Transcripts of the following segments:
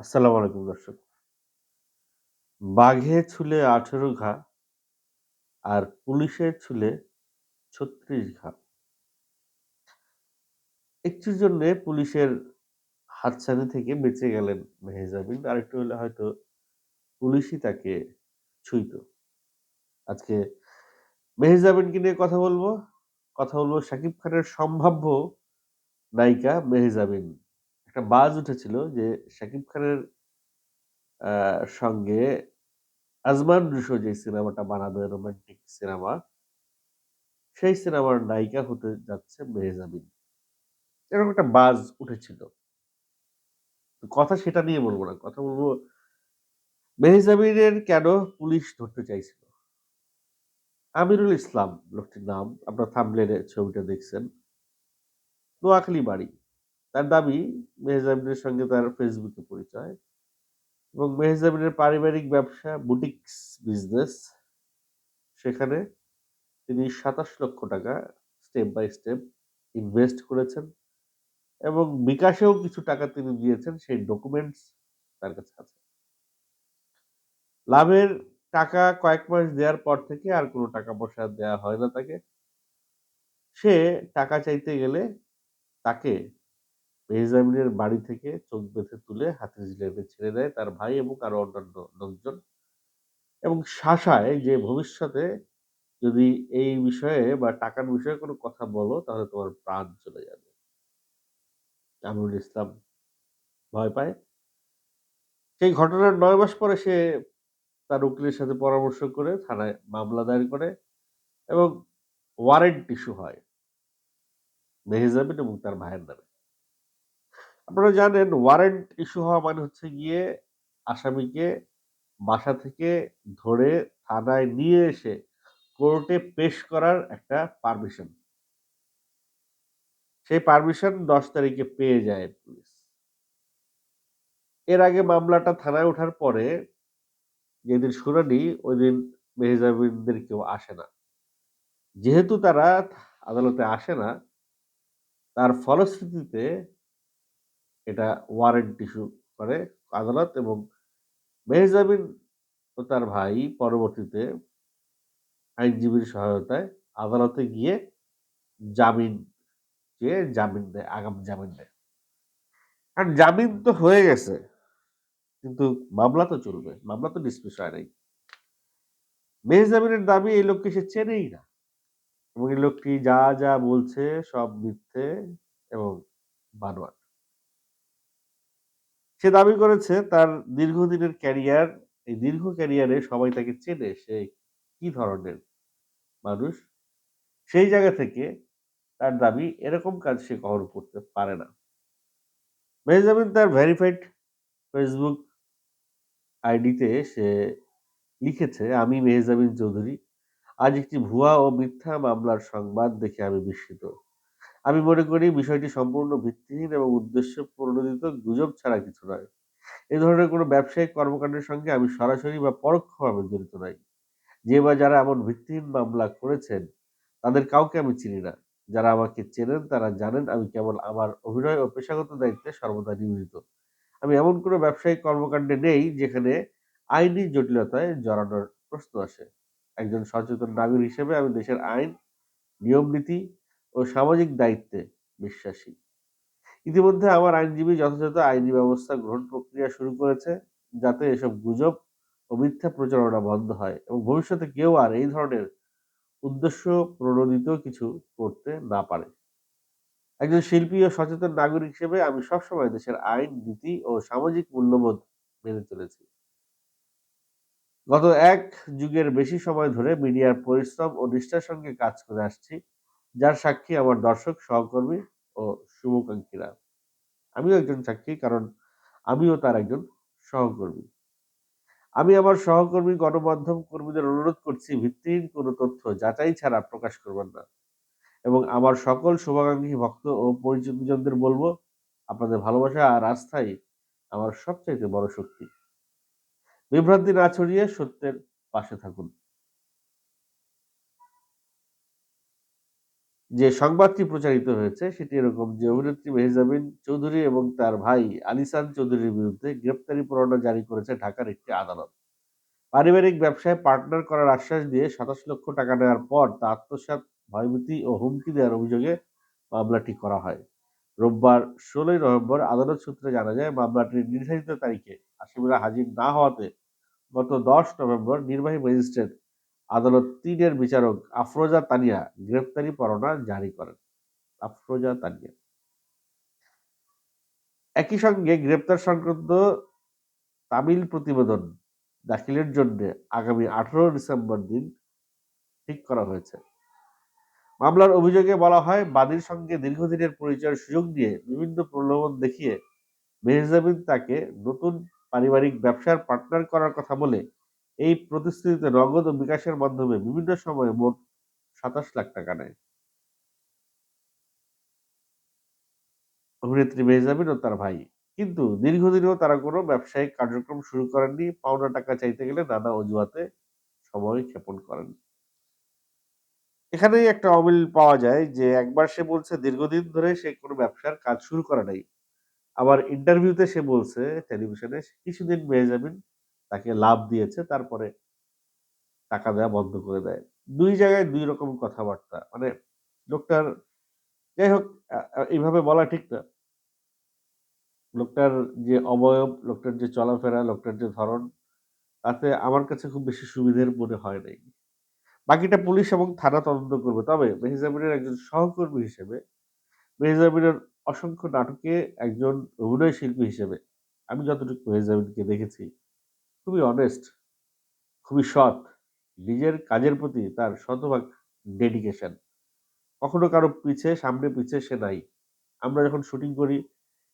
আসসালামু আলাইকুম দর্শক। বাঘে ছুলে ১৮ ঘা আর পুলিশে ছুলে ৩৬ ঘা। একটুর জন্য পুলিশের হাতছানি থেকে বেঁচে গেলেন মেহেজাবিন। আরেকটু হলে হয়তো পুলিশই তাকে ছুঁইত। আজকে মেহেজাবিনকে নিয়ে কথা বলব কথা বলব শাকিব খানের সম্ভাব্য নায়িকা মেহেজাবিন। একটা বাজ উঠেছিল যে শাকিব খানের সঙ্গে আজমান রুশো যে সিনেমাটা বানাবে রোমান্টিক সিনেমা, সেই সিনেমার নায়িকা হতে যাচ্ছে মেহেজাবিন। এরকম একটা বাজ উঠেছিল। কথা সেটা নিয়ে বলব না। কথা বলব মেহেজাবিনের কেন পুলিশ ধরতে চাইছিল? আমিরুল ইসলাম লোকটির নাম। আপনার থাম্বনেইলে ছবিটা দেখছেন। নোয়াখালী বাড়ি। তার দাবি মেহেজাবিনের সঙ্গে তার ফেসবুকে পরিচয়। এবং মেহেজাবিনের পারিবারিক ব্যবসা বুটিক্স বিজনেস। সেখানে তিনি ২৭ লক্ষ টাকা স্টেপ বাই স্টেপ ইনভেস্ট করেছেন এবং বিকাশেও কিছু টাকা তিনি দিয়েছেন, সেই ডকুমেন্টস তার কাছে আছে। লাভের টাকা কয়েক মাস দেওয়ার পর থেকে আর কোনো টাকা-পয়সা দেওয়া হয় না তাকে। সে টাকা চাইতে গেলে তাকে মেহজাবিনের বাড়ি থেকে চোখ বেঁধে তুলে হাতিরঝিলে ছেড়ে দেয় তার ভাই এবং আরও অন্যান্য লোকজন। এবং শাসায় যে ভবিষ্যতে যদি এই বিষয়ে বা টাকার বিষয়ে কোনো কথা বলো, তাহলে তোমার প্রাণ চলে যাবে। আমিরুল ইসলাম ভয় পায়। সেই ঘটনার নয় মাস পরে সে তার উকিলের সাথে পরামর্শ করে থানায় মামলা দায়ের করে এবং ওয়ারেন্ট ইস্যু হয়। মেহেজাবিন এবং তার ভাইয়ের নামে। আপনারা জানেন ওয়ারেন্ট ইস্যু হওয়া মানে হচ্ছে গিয়ে আসামিকে বাসা থেকে ধরে থানায় নিয়ে এসে কোর্টে পেশ করার একটা পারমিশন। সেই পারমিশন ১০ তারিখে পেয়ে যায় পুলিশ। এর আগে মামলাটা থানায় ওঠার পরে যেদিন শুনানি ওই দিন মেহজাবিনদের কেউ আসে না। যেহেতু তারা আদালতে আসে না, তার ফলশ্রুতিতে এটা ওয়ারেন্ট ইস্যু করে আদালত এবং মেহজাবিন ও তার ভাই পরবর্তীতে আইনজীবীর সহায়তায় আদালতে গিয়ে জামিন চেয়ে জামিন দেয়, আগাম জামিন দেয়। কারণ জামিন তো হয়ে গেছে। কিন্তু মামলা তো চলবে। মামলা তো ডিসমিস হয় নাই। মেহজাবিনের দাবি এই লোককে সে চেনেই না। এবং এই লোকটি যা, যা বলছে সব মিথ্যে এবং বানোয়াট। সে দাবি করেছে তার দীর্ঘদিনের ক্যারিয়ার, এই দীর্ঘ ক্যারিয়ারে সবাই তাকে চেনে সে কি ধরনের মানুষ। সেই জায়গা থেকে তার দাবি এরকম কাজ সে কখনো করতে পারে না। মেহজাবিন তার ভেরিফাইড ফেসবুক আইডিতে সে লিখেছে, "আমি মেহজাবিন চৌধুরী। আজ একটি ভুয়া ও মিথ্যা মামলার সংবাদ দেখে আমি বিস্মিত। আমি মনে করি বিষয়টি সম্পূর্ণ ভিত্তিহীন এবং উদ্দেশ্য প্রণোদিত গুজব ছাড়া কিছু নয়। এ ধরনের কোনো ব্যবসায়িক কর্মকাণ্ডের সঙ্গে আমি সরাসরি বা পরোক্ষভাবে জড়িত নই। যে বা যারা এমন ভিত্তিহীন মামলা করেছেন তাদের কাউকে আমি চিনি না। যারা আমাকে চেনেন তারা জানেন আমি কেবল আমার অভিনয় ও পেশাগত দায়িত্বে সর্বদা নিয়োজিত। আমি এমন কোনো ব্যবসায়িক কর্মকাণ্ডে নেই যেখানে আইনি জটিলতায় জড়ানোর প্রশ্ন আসে। একজন সচেতন নাগরিক হিসেবে আমি দেশের আইন, নিয়ম-নীতি ও সামাজিক দায়িত্বে বিশ্বাসী। ইতিমধ্যে আমার আইনজীবী যথাযথ আইনি ব্যবস্থা গ্রহণ প্রক্রিয়া শুরু করেছে যাতে এসব গুজব ও মিথ্যা প্রচারণা বন্ধ হয় এবং ভবিষ্যতে কেউ আর এই ধরনের উদ্দেশ্য প্রণোদিত কিছু করতে না পারে। একজন শিল্পী ও সচেতন নাগরিক হিসেবে আমি সবসময় দেশের আইন, নীতি ও সামাজিক মূল্যবোধ মেনে চলেছি। গত এক যুগের বেশি সময় ধরে মিডিয়ার পরিশ্রম ও নিষ্ঠার সঙ্গে কাজ করে আসছি, যার সাক্ষী আমার দর্শক, সহকর্মী ও শুভাকাঙ্ক্ষীরা। আমিও একজন সাক্ষী কারণ আমিও তার একজন সহকর্মী। আমি আমার সহকর্মী গণমাধ্যম কর্মীদের অনুরোধ করছি ভিত্তিহীন কোনো তথ্য যাচাই ছাড়া প্রকাশ করবেন না এবং আমার সকল শুভাকাঙ্ক্ষী ভক্ত ও পরিচিতজনদের বলব আপনাদের ভালোবাসা আর আস্থাই আমার সবচাইতে বড় শক্তি। বিভ্রান্তি না ছড়িয়ে সত্যের পাশে থাকুন। যে সংবাদটি প্রচারিত হয়েছে, সেটি এরকম যে অভিনেত্রী মেহজাবিন চৌধুরী এবং তার ভাই আলিসান চৌধুরীর বিরুদ্ধে গ্রেপ্তারি পরোয়ানা জারি করেছে ঢাকার একটি আদালত। পারিবারিক ব্যবসায় পার্টনার করার আশ্বাস দিয়ে সাতাশ লক্ষ টাকা নেওয়ার পর তা আত্মসাৎ, ভয়ভীতি ও হুমকি দেওয়ার অভিযোগে মামলাটি করা হয়। রোববার ষোলোই নভেম্বর আদালত সূত্রে জানা যায়, মামলাটির নির্ধারিত তারিখে আসামিরা হাজির না হওয়াতে গত দশ নভেম্বর নির্বাহী ম্যাজিস্ট্রেট আদালত তিনের বিচারক আফরোজা তানিয়া গ্রেপ্তারি পরোয়ানা জারি করেন। আফরোজা তানিয়া। একই সঙ্গে গ্রেপ্তার সংক্রান্ত তামিল প্রতিবেদন দাখিলের জন্য আগামী আঠারো ডিসেম্বর দিন ঠিক করা হয়েছে। মামলার অভিযোগে বলা হয়, বাদীর সঙ্গে দীর্ঘদিনের পরিচয়ের সুযোগ দিয়ে বিভিন্ন প্রলোভন দেখিয়ে মেহজাবিন তাকে নতুন পারিবারিক ব্যবসার পার্টনার করার কথা বলে এই প্রতিশ্রুতিতে নগদ ও বিকাশের মাধ্যমে বিভিন্ন সময়ে মোট সাতাশ লাখ টাকা নেয়। অভিনেত্রী মেহজাবিন ও তার ভাই। কিন্তু দীর্ঘদিনেও তারা কোনো ব্যবসায়িক কার্যক্রম শুরু করেননি। পাওনা টাকা চাইতে গেলে নানা অজুহাতে সময় ক্ষেপণ করেন। এখানেই একটা অমিল পাওয়া যায় যে একবার সে বলছে, দীর্ঘদিন ধরে সে কোনো ব্যবসার কাজ শুরু করে নাই। আবার ইন্টারভিউতে সে বলছে, টেলিভিশনে কিছুদিন মেহজাবিন তাকে লাভ দিয়েছে, তারপরে টাকা দেওয়া বন্ধ করে দেয়। দুই জায়গায় দুই রকম কথাবার্তা। মানে লোকটার, যাই হোক এইভাবে বলা ঠিক না। লোকটার যে অবয়ব, লোকটার যে চলাফেরা, লোকটার যে ধরন, তাতে আমার কাছে খুব বেশি সুবিধের মনে হয় নাই। বাকিটা পুলিশ এবং থানা তদন্ত করবে। তবে মেহজাবিনের একজন সহকর্মী হিসেবে মেহজাবিনের অসংখ্য নাটকে একজন অভিনয় শিল্পী হিসেবে আমি যতটুকু মেহজাবিনকে দেখেছি খুবই অনেস্ট খুবই সৎ, নিজের কাজের প্রতি তার শতভাগ ডেডিকেশন কখনো কারও পিছে, সামনে পিছে সে নাই। আমরা যখন শুটিং করি,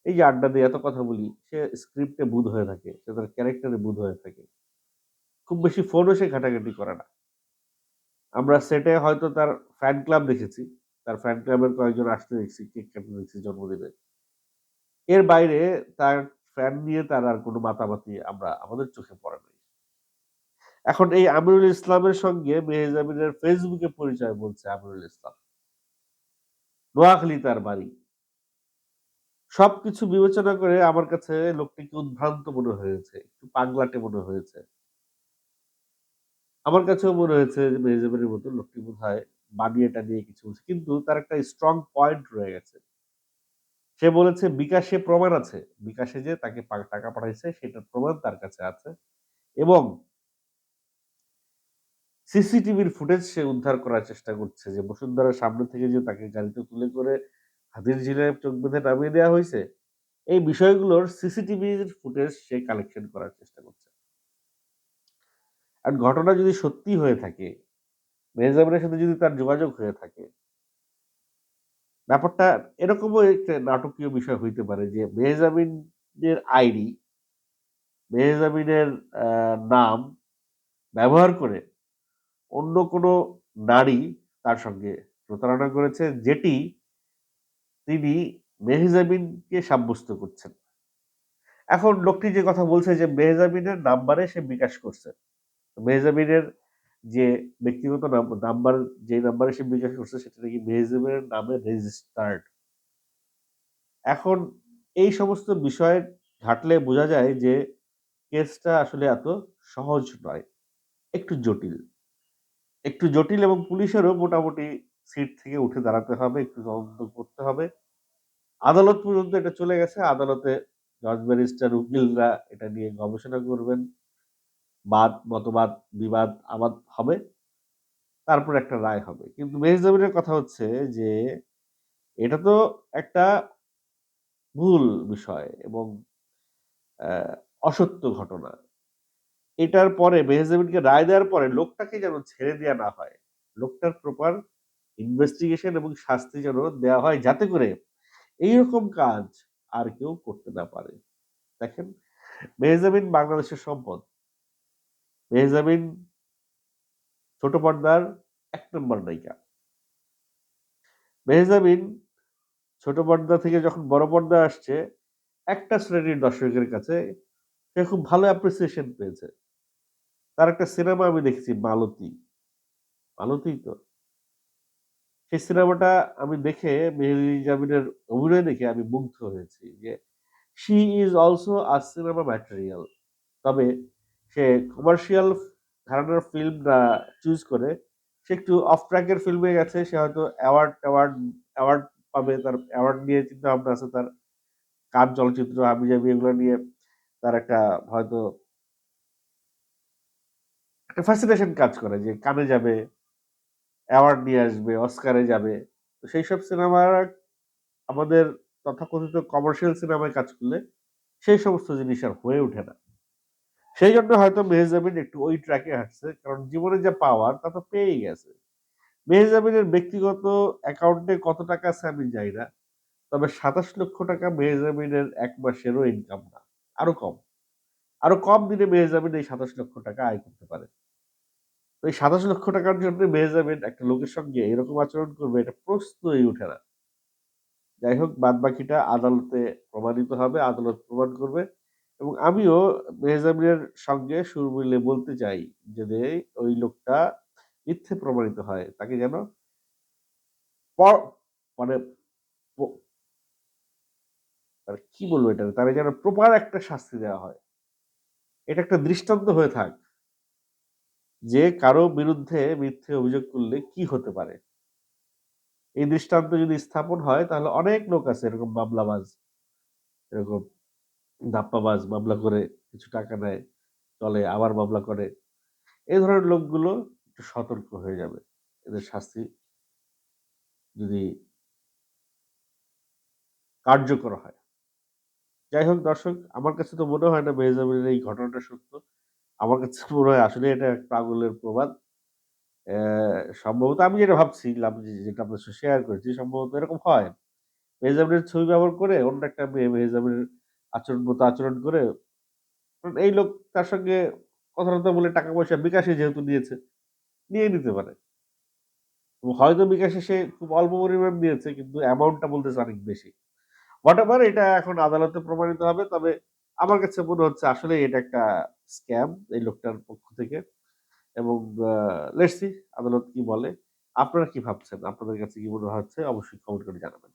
এই যে আড্ডা দিয়ে এত কথা বলি, সে স্ক্রিপ্টে বুধ হয়ে থাকে, সে তার ক্যারেক্টারে বুধ হয়ে থাকে। খুব বেশি ফোনও সে ঘাটাঘাটি করে না। আমরা সেটে হয়তো তার ফ্যান ক্লাব দেখেছি, তার ফ্যান ক্লাবের কয়েকজন আসতে দেখছি, কেক কাটতে দেখছি জন্মদিনে। এর বাইরে তার ফ্যান নিয়ে তার আর কোনো মাতামাতি আমরা আমাদের চোখে পড়ে নাই। এখন এই আমিরুল ইসলামের সঙ্গে মেহজাবিনের ফেসবুকে পরিচয় বলছে আমিরুল ইসলাম। নোয়াখালী তার বাড়ি। সবকিছু বিবেচনা করে আমার কাছে লোকটিকে উদ্ভ্রান্ত মনে হয়েছে, একটু পাগলাটে মনে হয়েছে। আমার কাছেও মনে হয়েছে যে মেহজাবিনের মতো লোকটি বোধ হয় বানিয়ে টানিয়ে কিছু কিন্তু তার একটা স্ট্রং পয়েন্ট রয়ে গেছে। সে বলেছে, বিকাশে প্রমাণ আছে। বিকাশে যে তাকে টাকা পাঠাইছে, সেটার প্রমাণ তার কাছে আছে এবং সিসিটিভির ফুটেজ সে উদ্ধার করার চেষ্টা করছে যে বসুন্ধরার সামনে থেকে যে তাকে গাড়িতে তুলে করে হাতির ঝিলে চোখ বেঁধে নামিয়ে দেওয়া হয়েছে, এই বিষয়গুলোর সিসিটিভির ফুটেজ সে কালেকশন করার চেষ্টা করছে। আর ঘটনা যদি সত্যি হয়ে থাকে, মেহজাবিনের সাথে যদি তার যোগাযোগ হয়ে থাকে ব্যাপারটা এরকমও একটা নাটকীয় বিষয় হইতে পারে যে মেহজাবিনের আইডি মেহজাবিনের নাম ব্যবহার করে অন্য কোনো নারী তার সঙ্গে প্রতারণা করেছে যেটি তিনি মেহজাবিনকে সাব্যস্ত করছেন। এখন লোকটি যে কথা বলছে যে মেহজাবিনের নাম্বারে সে বিকাশ করছে মেহজাবিনের যে ব্যক্তিগত নাম্বার, যে নাম্বারে সে বিকাশ করছে সেটা নাকি মেহজাবিনের নামে রেজিস্টার্ড এখন এই সমস্ত বিষয় ঘাটলে বোঝা যায় যে কেসটা আসলে এত সহজ নয়, একটু জটিল। একটু জটিল এবং পুলিশেরও মোটামুটি সিট থেকে উঠে দাঁড়াতে হবে, একটু তদন্ত করতে হবে। আদালত পর্যন্ত এটা চলে গেছে। আদালতে জজ ব্যারিস্টার, উকিলরা এটা নিয়ে গবেষণা করবেন। বাদ, মতবাদ, বিবাদ আবাদ হবে, তারপর একটা রায় হবে। কিন্তু মেহজাবিনের কথা হচ্ছে যে, এটা তো একটা ভুল বিষয় এবং অসত্য ঘটনা। এটার পরে মেহজাবিনকে রায় দেওয়ার পরে লোকটাকে যেন ছেড়ে দেওয়া না হয়, লোকটার প্রপার ইনভেস্টিগেশন এবং শাস্তি যেন দেওয়া হয় যাতে করে এইরকম কাজ আর কেউ করতে না পারে। দেখেন মেহজাবিন বাংলাদেশের সম্পদ। মেহজাবিন ছোট পর্দার এক নম্বর নায়িকা। মেহজাবিন ছোট পর্দা থেকে যখন বড় পর্দা আসছে, একটা শ্রেণির দর্শকের কাছে সে খুব ভালো অ্যাপ্রিসিয়েশন পেয়েছে। তার একটা সিনেমা আমি দেখেছি, মালতী। মালতী তো। সেই সিনেমাটা আমি দেখে মেহেদী অভিনয় দেখে আমি মুগ্ধ হয়েছি যে she is also a cinema material তবে সে কমার্শিয়াল ঘরানার ফিল্ম না চুজ করে, সে একটু অফ ট্র্যাকের ফিল্মে গেছে, সে হয়তো অ্যাওয়ার্ড অ্যাওয়ার্ড অ্যাওয়ার্ড পাবে তার অ্যাওয়ার্ড নিয়ে চিন্তা ভাবনা আছে তার কান চলচ্চিত্র আমি যাবি এগুলো নিয়ে তার একটা হয়তো একটা ফ্যাসিনেশন কাজ করে যে কানে যাবে অ্যাওয়ার্ড নিয়ে আসবে অস্কারে যাবে। তো সেই সব সিনেমার আমাদের তথাকথিত কমার্শিয়াল সিনেমায় কাজ করলে সেই সমস্ত জিনিস আর হয়ে ওঠে না। সেই জন্য হয়তো মেহজাবিন একটু ওই ট্র্যাকে হাঁটছে, কারণ জীবনে যা পাওয়ার তা তো পেয়েই গেছে। মেহজাবিনের ব্যক্তিগত অ্যাকাউন্টে কত টাকা আছে আমি জানি না, তবে সাতাশ লক্ষ টাকা মেহজাবিনের এক মাসেরও ইনকাম না। আরও কম। আরও কম দিনে মেহজাবিন এই সাতাশ লক্ষ টাকা আয় করতে পারে। তো এই সাতাশ লক্ষ টাকার জন্য মেহজাবিন একটা লোকের সঙ্গে এরকম আচরণ করবে, এটা প্রশ্নই উঠে না। যাই হোক বাদ বাকিটা আদালতে প্রমাণিত হবে, আদালত প্রমাণ করবে। এবং আমিও মেহজাবিনের সঙ্গে সুর মিলে বলতে চাই যদি ওই লোকটা মিথ্যে প্রমাণিত হয়, তাকে যেন মানে মানে কি বলব এটা তারা যেন প্রপার একটা শাস্তি দেওয়া হয়। এটা একটা দৃষ্টান্ত হয়ে থাক যে কারও বিরুদ্ধে মিথ্যে অভিযোগ করলে কি হতে পারে। এই দৃষ্টান্ত যদি স্থাপন হয়, তাহলে অনেক লোক আছে, এরকম মামলাবাজ, এরকম ধাপ্পাবাজ মামলা করে কিছু টাকা নেয়, চলে, আবার মামলা করে। এই ধরনের লোকগুলো একটু সতর্ক হয়ে যাবে। এদের শাস্তি যদি কার্যকর হয়। যাই হোক দর্শক, আমার কাছে তো মনে হয় না মেহজাবিনের এই ঘটনাটা সত্য। আমার কাছে মনে হয় আসলে এটা পাগলের প্রবাদ। সম্ভবত আমি যেটা ভাবছিলাম যেটা আপনার সাথে শেয়ার করেছি, সম্ভবত এরকম হয়। মেহজাবিনের ছবি ব্যবহার করে অন্য একটা মেয়ে মেহজাবিনের আচরণ মতো আচরণ করে, এই লোক তার সঙ্গে কথাবার্তা বলে টাকা পয়সা বিকাশে যেহেতু নিয়েছে নিয়ে নিতে পারে। হয়তো বিকাশে সে খুব অল্প পরিমাণ দিয়েছে কিন্তু অ্যামাউন্টটা বলতেছে অনেক বেশি। হোয়াট এভার এটা এখন আদালতে প্রমাণিত হবে, তবে আমার কাছে মনে হচ্ছে আসলে এটা একটা স্ক্যাম এই লোকটার পক্ষ থেকে। এবং লেটসি আদালত কি বলে। আপনারা কি ভাবছেন? আপনাদের কাছে কি মনে হচ্ছে? অবশ্যই কমেন্ট করে জানাবেন।